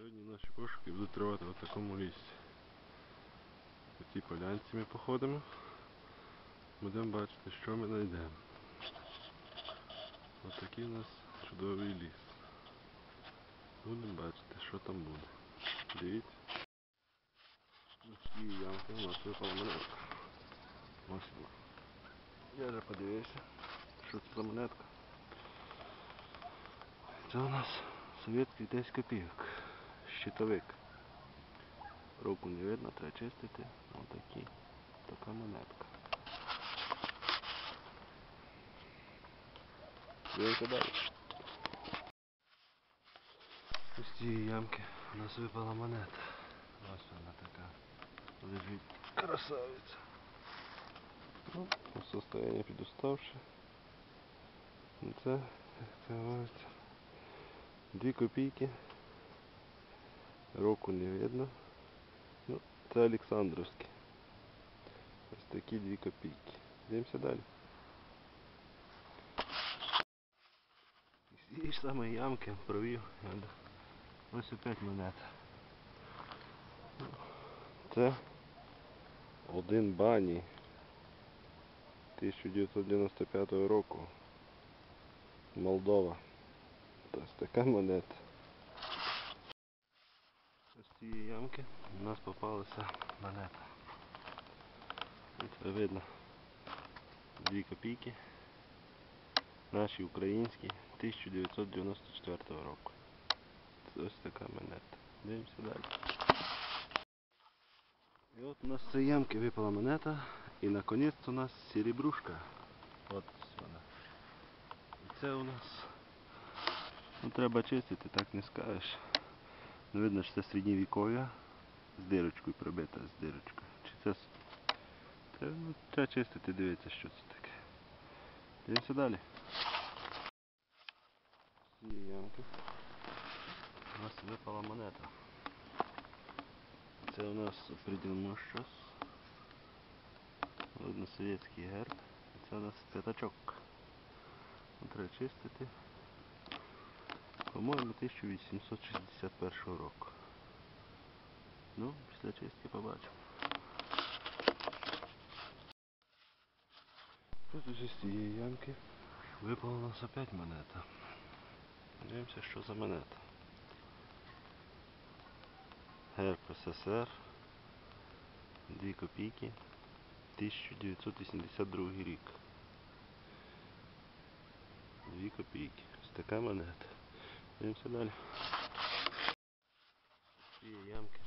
Сьогодні наші пошуки будуть тривати в такому лісі. По цій полянці ми походимо. Будемо бачити, що ми знайдемо. Ось такий у нас чудовий ліс. Будемо бачити, що там буде. Дивіться. Ось ці ямки у нас випала монетка. Ось. Я вже подивився, що це за монетка. Це у нас совєтський 10 копійок. Щитовик. Руку не видно, треба чистити. Отакі. Така монетка. Дивимося далі. З цієї ямки у нас випала монета. Ось вона така. Лежить красавиця. Ну, у состоянии підуставши. Ну, Це, як це говориться, дві копійки. Року не видно. Ну, це Олександровські. Ось такі дві копійки. Дивимося далі. З ж самої ямки провів. Ось опять монета. Це один бані 1995 року. Молдова. Ось така монета. Цієї ямки у нас попалася монета. Це видно. Дві копійки. Наші українські 1994 року. Це ось така монета. Дивимося далі. І от у нас з цієї ямки випала монета. І наконець у нас серебрушка. От вона. І це у нас. Ну треба чистити, так не скажеш. Видно, що це середньовіков'я з дирочкою прибита з дирочкою. Чи це ну, треба чистити, дивитися, що це таке. Дивимося далі. Ямки у нас випала монета. Це у нас определено щось. Видно совєтський герб. Це у нас п'ятачок. Треба чистити. По-моєму, 1861 року. Ну, після чистки побачимо. Тут уже з цієї ямки випала у нас опять монета. Дивимося, що за монета. Герб СССР. 2 копійки. 1982 рік. 2 копійки. Ось така монета. Дивимося далі. З цієї ямки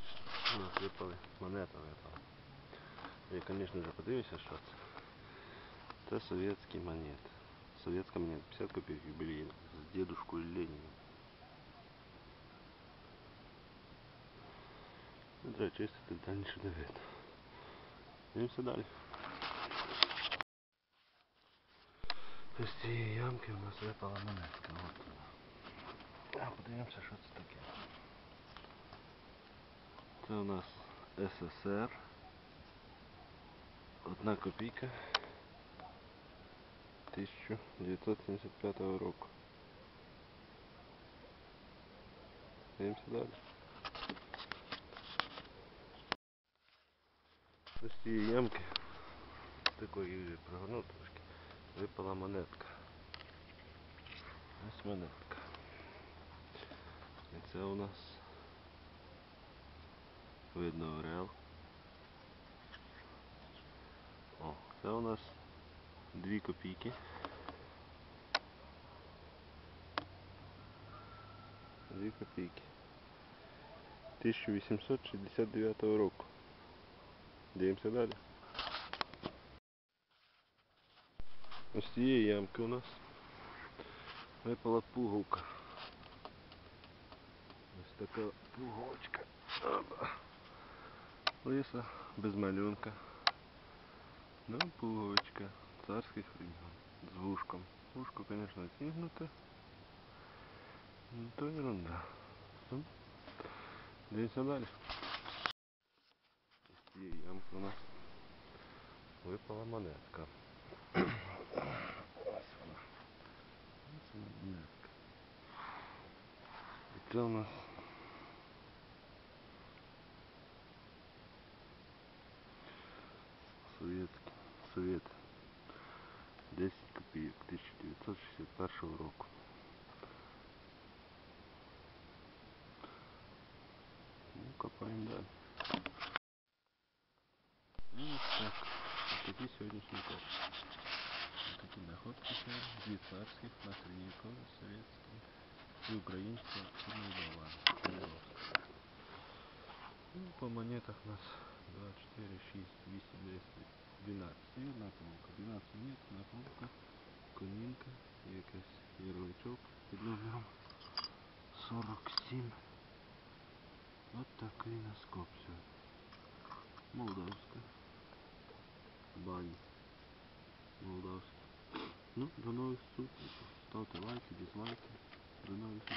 у нас випали, монета випала. Я, звісно, вже подивився, що це. Це совєтські монети. Совєтська монета, 50 копійок юбилейна. З дедушкою Леніном. Ну, треба чистити, там нічого не видно. Дивимося далі. З цієї ямки у нас випала монетка. От вона. А, подивимося, що це таке. Це у нас СССР. Одна копійка 1975 року. Дивимося далі. З цієї ямки такої вже прогорнув трошки. Випала монетка. Ось монетка. Це у нас видно орел. О, це у нас 2 копійки. Дві копійки. 1869 року. Дивимося далі. Ось цієї ямки у нас випала пуговка. Така пуговочка. Лиса, без малюнка. Ну, пуговочка царських времен. З вушком. Вушко, конечно, зігнуте. Ну, то ерунда. Ну, Дивимося далі. З цієї ямки у нас випала монетка. Ось вона. Ось монетка. І це у нас Совет. 10 копійок 1961 року. Ну, копаємо далі. Ну, ось так. Ось такі сьогоднішні копи. Ось такі находки сьогодні. Дві царських на средневековье, советские. И украинские активные бавары. Ну, по монетах у нас 2, 4, 6, 8, 10, 12. І одна помилка. 12 монет, одна помилка, конінка, і якийсь ярличок під номером 47. От такий у нас коп сьогодні. Молдавська. Бані. Молдавська. Ну, до нових зустрічей. Ставте лайки, дизлайки. До нових зустрічей.